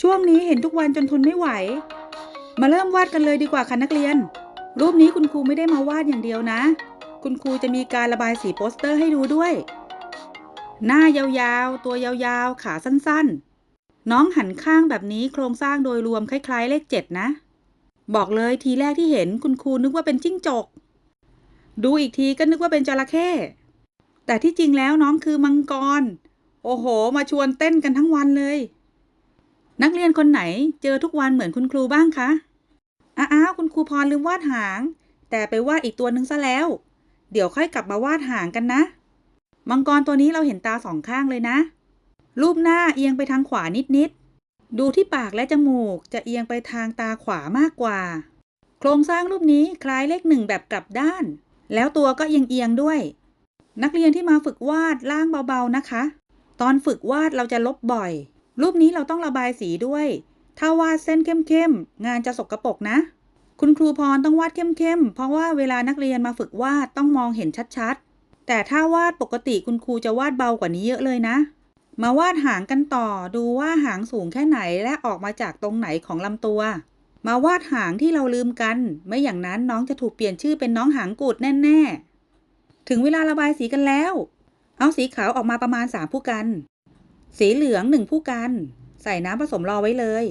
ช่วงนี้เห็นทุกวันจนทนไม่ไหว มาเริ่มวาดกันเลยดีกว่าค่ะนักเรียน รูปนี้คุณครูไม่ได้มาวาดอย่างเดียวนะ คุณครูจะมีการระบายสีโปสเตอร์ให้ดูด้วย หน้ายาวๆ ตัวยาวๆ ขาสั้นๆ น้องหันข้างแบบนี้โครงสร้างโดยรวมคล้ายๆ เลขเจ็ดนะ บอกเลยทีแรกที่เห็นคุณครูนึกว่าเป็นจิ้งจก ดูอีกทีก็นึกว่าเป็นจระเข้ แต่ที่จริงแล้วน้องคือมังกร โอ้โห มาชวนเต้นกันทั้งวันเลย นักเรียนคนไหนเจอทุกวันเหมือนคุณครูบ้างคะ อ้าวคุณครูพรลืมวาดหาง แต่ไปวาดอีกตัวหนึ่งซะแล้ว เดี๋ยวค่อยกลับมาวาดหางกันนะ มังกรตัวนี้เราเห็นตาสองข้างเลยนะ รูปหน้าเอียงไปทางขวานิดๆ ดูที่ปากและจมูกจะเอียงไปทางตาขวามากกว่า โครงสร้างรูปนี้คล้ายเลขหนึ่งแบบกลับด้าน แล้วตัวก็เอียงๆด้วย นักเรียนที่มาฝึกวาดล่างเบาๆนะคะ ตอนฝึกวาดเราจะลบบ่อย รูปนี้เราต้องระบายสีด้วย ถ้าวาดเส้นเข้มๆ งานจะสกรปรกนะ คุณครูพรต้องวาดเข้มๆ เพราะว่าเวลานักเรียนมาฝึกวาดต้องมองเห็นชัดๆ แต่ถ้าวาดปกติคุณครูจะวาดเบากว่านี้เยอะเลยนะ มาวาดหางกันต่อ ดูว่าหางสูงแค่ไหนและออกมาจากตรงไหนของลำตัว มาวาดหางที่เราลืมกัน ไม่อย่างนั้นน้องจะถูกเปลี่ยนชื่อเป็นน้องหางกูดแน่ๆ ถึงเวลาระบายสีกันแล้ว เอาสีขาวออกมาประมาณสามผู้กัน สีเหลืองหนึ่งผู้กัน ใส่น้ำผสมรอไว้เลย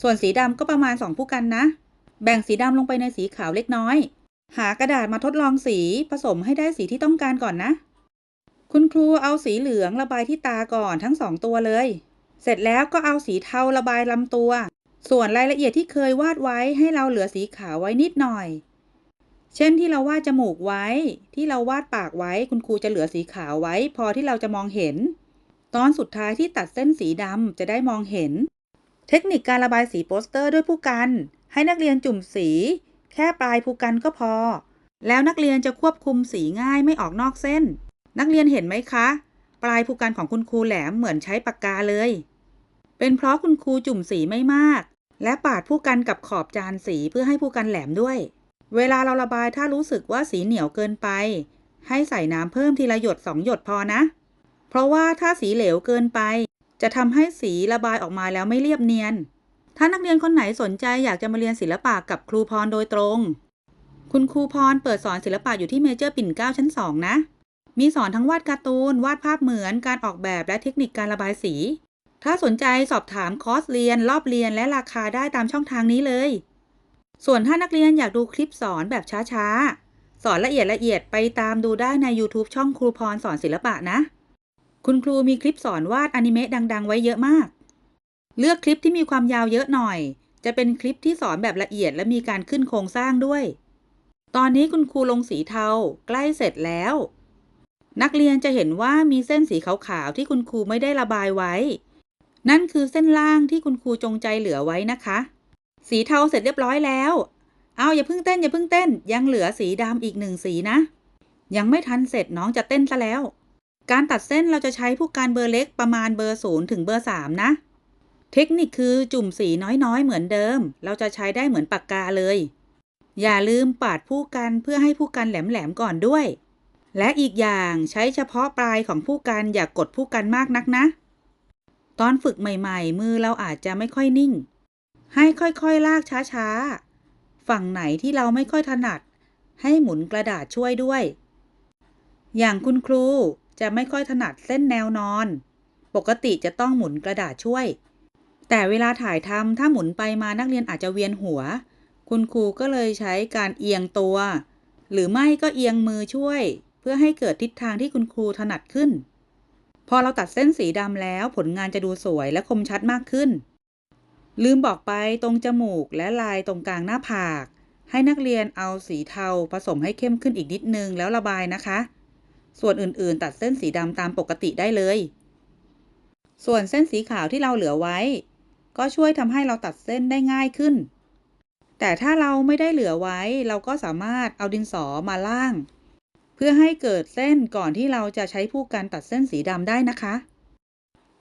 ส่วนสีดำก็ประมาณสองผู้กันนะ แบ่งสีดำลงไปในสีขาวเล็กน้อย หากระดาษมาทดลองสีผสมให้ได้สีที่ต้องการก่อนนะ คุณครูเอาสีเหลืองระบายที่ตาก่อนทั้งสองตัวเลย เสร็จแล้วก็เอาสีเทาระบายลำตัว ส่วนรายละเอียดที่เคยวาดไว้ให้เราเหลือสีขาวไว้นิดหน่อย เช่นที่เราวาดจมูกไว้ ที่เราวาดปากไว้ คุณครูจะเหลือสีขาวไว้ พอที่เราจะมองเห็น ตอนสุดท้ายที่ตัดเส้นสีดำจะได้มองเห็น เทคนิคการระบายสีโปสเตอร์ด้วยผู้กัน ให้นักเรียนจุ่มสี แค่ปลายผู้กันก็พอ แล้วนักเรียนจะควบคุมสีง่ายไม่ออกนอกเส้น นักเรียนเห็นไหมคะ ปลายผู้กันของคุณครูแหลมเหมือนใช้ปากกาเลย เป็นเพราะคุณครูจุ่มสีไม่มาก และปาดผู้กันกับขอบจานสีเพื่อให้ผู้กันแหลมด้วย เวลาเราระบายถ้ารู้สึกว่าสีเหนียวเกินไป ให้ใส่น้ำเพิ่มทีละหยดสองหยดพอนะ เพราะว่าถ้าสีเหลวเกินไป จะทำให้สีระบายออกมาแล้วไม่เรียบเนียน ถ้านักเรียนคนไหนสนใจอยากจะมาเรียนศิลปะกับครูพรโดยตรง คุณครูพรเปิดสอนศิลปะอยู่ที่เมเจอร์ปิ่นเกล้าชั้น2นะ มีสอนทั้งวาดการ์ตูน วาดภาพเหมือน การออกแบบและเทคนิคการระบายสี ถ้าสนใจสอบถามคอร์สเรียน รอบเรียนและราคาได้ตามช่องทางนี้เลย ส่วนถ้านักเรียนอยากดูคลิปสอนแบบช้าๆ สอนละเอียดละเอียดไปตามดูได้ใน YouTube ช่องครูพรสอนศิลปะนะ คุณครูมีคลิปสอนวาดอนิเมะดัง ๆ ไว้เยอะมาก เลือกคลิปที่มีความยาวเยอะหน่อย จะเป็นคลิปที่สอนแบบละเอียดและมีการขึ้นโครงสร้างด้วย ตอนนี้คุณครูลงสีเทาใกล้เสร็จแล้ว นักเรียนจะเห็นว่ามีเส้นสีขาวๆที่คุณครูไม่ได้ระบายไว้ นั่นคือเส้นล่างที่คุณครูจงใจเหลือไว้นะคะ สีเทาเสร็จเรียบร้อยแล้ว เอาอย่าเพิ่งเต้นอย่าเพิ่งเต้น ยังเหลือสีดำอีกหนึ่งสีนะ ยังไม่ทันเสร็จน้องจะเต้นซะแล้ว การตัดเส้นเราจะใช้ผู้การเบอร์เล็กประมาณเบอร์ศูนย์ถึงเบอร์สามนะ เทคนิคคือจุ่มสีน้อยๆ เหมือนเดิม เราจะใช้ได้เหมือนปากกาเลย อย่าลืมปาดผู้กันเพื่อให้ผู้กันแหลมๆก่อนด้วย และอีกอย่างใช้เฉพาะปลายของผู้กันอย่ากกดผู้กันมากนักนะ ตอนฝึกใหม่ๆ มือเราอาจจะไม่ค่อยนิ่ง ให้ค่อยๆลากช้าๆ ฝั่งไหนที่เราไม่ค่อยถนัด ให้หมุนกระดาษช่วยด้วย อย่างคุณครู จะไม่ค่อยถนัดเส้นแนวนอน ปกติจะต้องหมุนกระดาษช่วย แต่เวลาถ่ายทำถ้าหมุนไปมานักเรียนอาจจะเวียนหัว คุณครูก็เลยใช้การเอียงตัว หรือไม่ก็เอียงมือช่วย เพื่อให้เกิดทิศทางที่คุณครูถนัดขึ้น พอเราตัดเส้นสีดำแล้วผลงานจะดูสวยและคมชัดมากขึ้น ลืมบอกไปตรงจมูกและลายตรงกลางหน้าผากให้นักเรียนเอาสีเทาผสมให้เข้มขึ้นอีกนิดนึงแล้วระบายนะคะ ส่วนอื่นๆ ตัดเส้นสีดำตามปกติได้เลย ส่วนเส้นสีขาวที่เราเหลือไว้ ก็ช่วยทำให้เราตัดเส้นได้ง่ายขึ้น แต่ถ้าเราไม่ได้เหลือไว้ เราก็สามารถเอาดินสอมาล่าง เพื่อให้เกิดเส้นก่อนที่เราจะใช้ผู้กันตัดเส้นสีดำได้นะคะ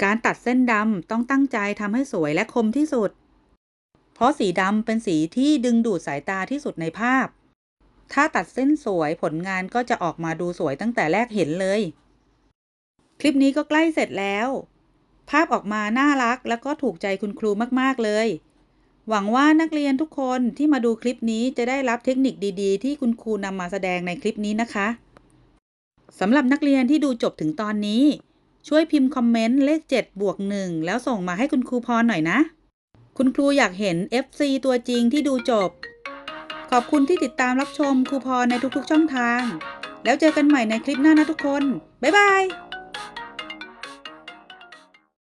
การตัดเส้นดำต้องตั้งใจทำให้สวยและคมที่สุด เพราะสีดำเป็นสีที่ดึงดูดสายตาที่สุดในภาพ ถ้าตัดเส้นสวยผลงานก็จะออกมาดูสวยตั้งแต่แรกเห็นเลย คลิปนี้ก็ใกล้เสร็จแล้ว ภาพออกมาน่ารักแล้วก็ถูกใจคุณครูมาก ๆ เลย หวังว่านักเรียนทุกคนที่มาดูคลิปนี้จะได้รับเทคนิคดีๆ ที่คุณครูนำมาแสดงในคลิปนี้นะคะสำหรับนักเรียนที่ดูจบถึงตอนนี้ ช่วยพิมพ์คอมเมนต์เลข 7 บวก 1 แล้วส่งมาให้คุณครูพรหน่อยนะ คุณครูอยากเห็น FC ตัวจริงที่ดูจบ อบคุณที่ติดตามรับชมครูพรในทุกๆช่องทาง แล้วเจอกันใหม่ในคลิปหน้านะทุกคน บ๊ายบาย